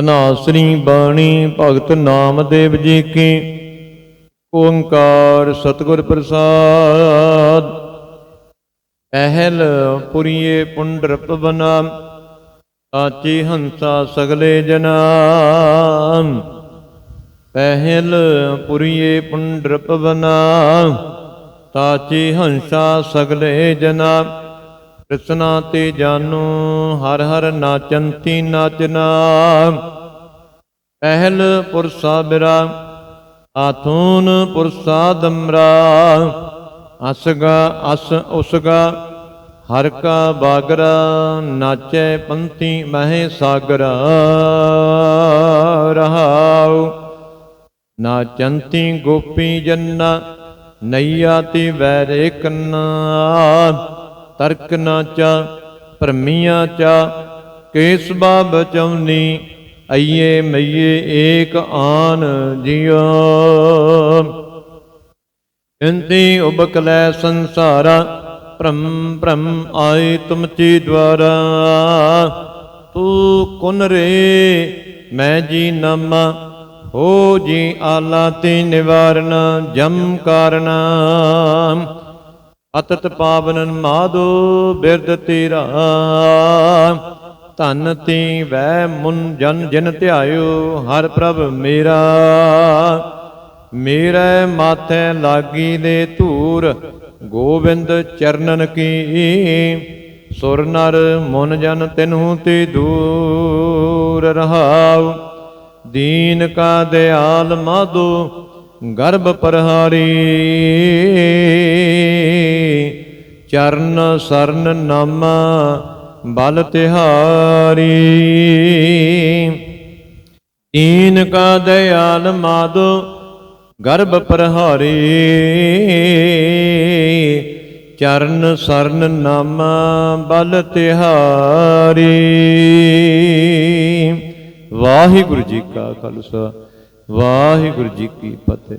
ਤਨਾਸਰੀ ਬਾਣੀ, ਭਗਤ ਨਾਮਦੇਵ ਜੀ ਕੀ। ਓੰਕਾਰ ਸਤਿਗੁਰ ਪ੍ਰਸਾਦ। ਪਹਿਲ ਪੁਰੀਏ ਪੁੰਡਰਪ ਬਨਾ ਆਚੀ ਹੰਸਾ ਸਗਲੇ ਜਨਾ ਪਹਿਲ ਪੁਰੀਏ ਪੁੰਡਰ ਪਵਨਾ ਤਾਚੀ ਹੰਸਾ ਸਗਲੇ ਜਨਾ ਰਸਨਾ ਤੇ ਜਾਨੂ, ਹਰ ਹਰ ਨਾਚੰਤੀ ਨਾਚਨਾ। ਪਹਿਲ ਪੁਰਸਾ ਬਿਰਾ, ਆਥੂਨ ਪੁਰਸਾ ਦਮਰਾ। ਅਸਗਾ ਅਸ ਉਸਗਾ, ਹਰ ਕਾ ਬਾਗਰਾ, ਨਾਚੈ ਪੰਥੀ ਮਹਿ ਸਾਗਰਾ। ਰਹਾਉ, ਨਾਚੰਤੀ ਗੋਪੀ ਜੰਨਾ, ਨਈਆ ਤੇ ਵੈਰੇ ਕੰਨਾ। ਤਰਕ ਨਾ ਚਾ, ਭਰਮੀਆਂ ਚਾ ਕੇਸਬਾ ਬਾਬ ਚਉਨੀ ਅਈਏ ਮਈਏ ਏਕ ਆਨ ਜਿਉ। ਇੰਤੀ ਉਬਕਲੈ ਸੰਸਾਰਾ, ਭ੍ਰਮ ਭ੍ਰਮ ਆਏ ਤੁਮ ਚੀ ਦਵਾਰਾ ਤੂ ਕੁਨ ਰੇ, ਮੈਂ ਜੀ ਨਾਮਾ, ਹੋ ਜੀ ਆਲਾ ਤੇ ਨਿਵਾਰਨ ਜਮ ਕਾਰਨਾ। ਅਤਤ ਪਾਵਨਨ ਮਾਦੋ ਬਿਰਦ ਤੇਰਾ। ਧਨ ਤੀ ਵੈ ਮੁਨ ਜਨ ਜਿਨ ਧਿਆਇਓ, ਹਰ ਪ੍ਰਭ ਮੇਰਾ। ਮੇਰੇ ਮਾਥੇ ਲਾਗੀ ਦੇ ਧੂਰ, ਗੋਬਿੰਦ ਚਰਨਨ ਕੀ। ਸੁਰ ਨਰ ਮਨ ਜਨ ਤਿਨਹੂ ਤੇ ਦੂਰ ਰਹਾਉ। ਦੀਨ ਕਾ ਦਿਆਲ ਮਾਧੋ, ਗਰਭ ਪਰਹਾਰੀ। ਚਰਨ ਸਰਨ ਨਾਮਾ ਬਲ ਤਿਹਾਰੀ। ਦੀਨ ਕਾ ਦਿਆਲ ਮਾਧੋ ਗਰਭ ਪ੍ਰਹਾਰੀ। ਚਰਨ ਸਰਨ ਨਾਮਾ ਬਲ ਤਿਹਾਰੀ। ਵਾਹਿਗੁਰੂ ਜੀ ਕਾ ਖਾਲਸਾ, ਵਾਹਿਗੁਰੂ ਜੀ ਕੀ ਫਤਿਹ।